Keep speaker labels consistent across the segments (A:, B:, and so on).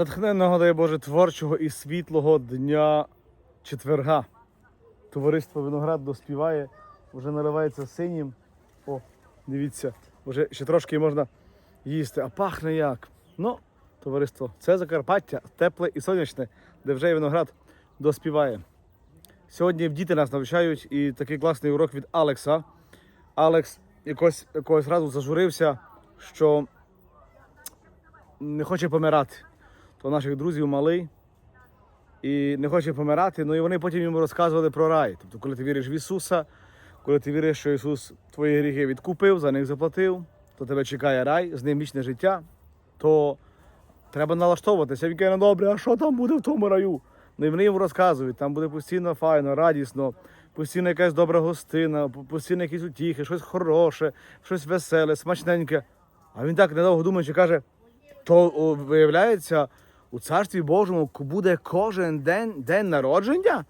A: Натхненного, дай Боже, творчого і світлого дня четверга. Товариство Виноград доспіває, вже наливається синім. О, дивіться, вже ще трошки можна їсти, а пахне як. Ну, товариство, це Закарпаття, тепле і сонячне, де вже і виноград доспіває. Сьогодні діти нас навчають і такий класний урок від Алекса. Алекс якось, якогось разу зажурився, що не хоче помирати. То наших друзів малий і не хоче помирати. Ну і вони потім йому розказували про рай. Тобто, коли ти віриш в Ісуса, коли ти віриш, що Ісус твої гріхи відкупив, за них заплатив, то тебе чекає рай, з ним вічне життя, то треба налаштовуватися. Він каже, «Ну, добре, а що там буде в тому раю? Ну і вони йому розказують, там буде постійно файно, радісно, постійно якась добра гостина, постійно якісь утіхи, щось хороше, щось веселе, смачненьке. А він так недовго думаючи каже, то виявляється, у царстві Божому буде кожен день день народження.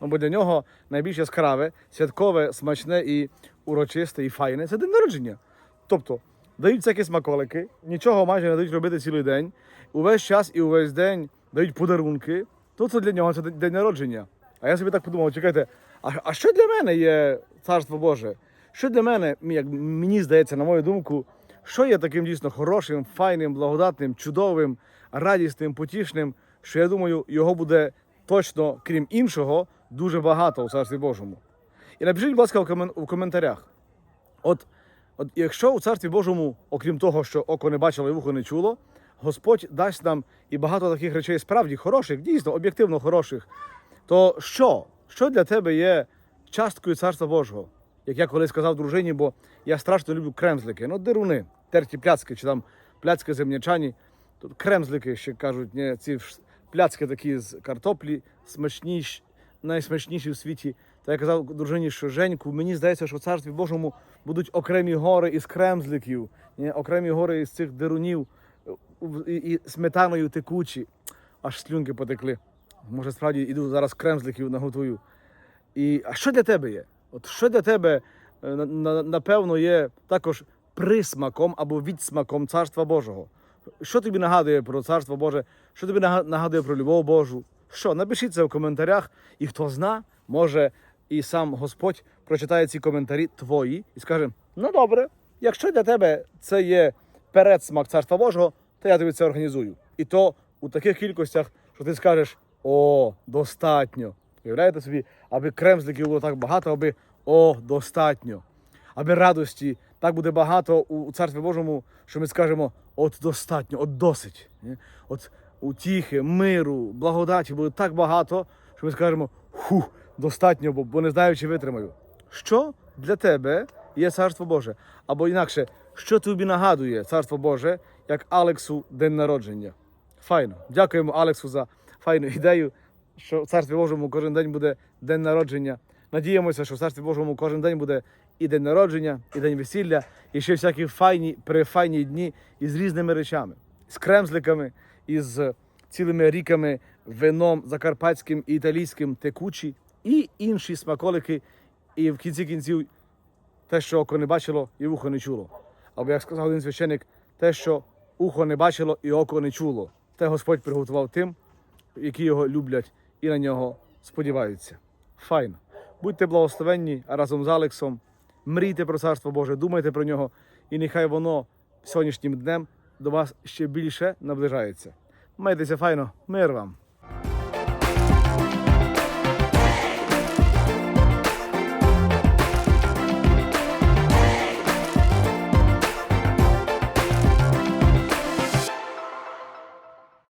A: Ну, бо для нього найбільш яскраве, святкове, смачне і урочисте, і файне це день народження. Тобто дають всякі смаколики, нічого майже не дають робити цілий день. Увесь час і увесь день дають подарунки. То це для нього це день народження. А я собі так подумав, чекайте, а, а що для мене є царство Боже? Що для мене, як мені здається, на мою думку, що є таким дійсно хорошим, файним, благодатним, чудовим, радісним, потішним, що я думаю, його буде точно, крім іншого, дуже багато у царстві Божому. І напишіть, будь ласка, в коментарях. От, от якщо у царстві Божому, окрім того, що око не бачило і вухо не чуло, Господь дасть нам і багато таких речей справді хороших, дійсно, об'єктивно хороших, то що? Що для тебе є часткою царства Божого? Як я колись сказав дружині, бо я страшно люблю кремзлики. Ну, деруни, терті пляцки чи там пляцки земнячані. Тут кремзлики ще кажуть, ні, ці пляцки такі з картоплі, смачніші, найсмачніші в світі. Та я казав дружині, що Женьку, мені здається, що в царстві Божому будуть окремі гори із кремзликів, ні, окремі гори із цих дерунів і, і сметаною текучі. Аж слюнки потекли. Може, справді іду зараз кремзликів наготую. І а що для тебе є? От що для тебе, е, на- на- напевно, є також присмаком або відсмаком Царства Божого? Що тобі нагадує про Царство Боже? Що тобі нагадує про любов Божу? Що? Напишіть це в коментарях, і хто зна, може і сам Господь прочитає ці коментарі твої і скаже: ну добре, якщо для тебе це є передсмак Царства Божого, то я тобі це організую. І то у таких кількостях, що ти скажеш: о, достатньо. Уявляєте собі, аби кремзликів було так багато, аби о, достатньо. Аби радості так буде багато у Царстві Божому, що ми скажемо: от достатньо, от досить. От утіхи, миру, благодаті буде так багато, що ми скажемо: ху, достатньо, бо не знаю, чи витримаю. Що для тебе є Царство Боже? Або інакше, що тобі нагадує Царство Боже, як Алексу день народження? Файно. Дякуємо Алексу за файну ідею, що в Царстві Божому кожен день буде день народження. Надіємося, що в Царстві Божому кожен день буде і день народження, і день весілля, і ще всякі файні, прифайні дні із різними речами, з кремзликами, із цілими ріками, вином закарпатським і італійським текучі, і інші смаколики, і в кінці кінців те, що око не бачило і вухо не чуло. Або як сказав один священик, те, що ухо не бачило і око не чуло, те Господь приготував тим, які його люблять і на нього сподіваються. Файно. Будьте благословенні разом з Алексом. Мрійте про Царство Боже, думайте про нього, і нехай воно сьогоднішнім днем до вас ще більше наближається. Майтеся файно, мир вам!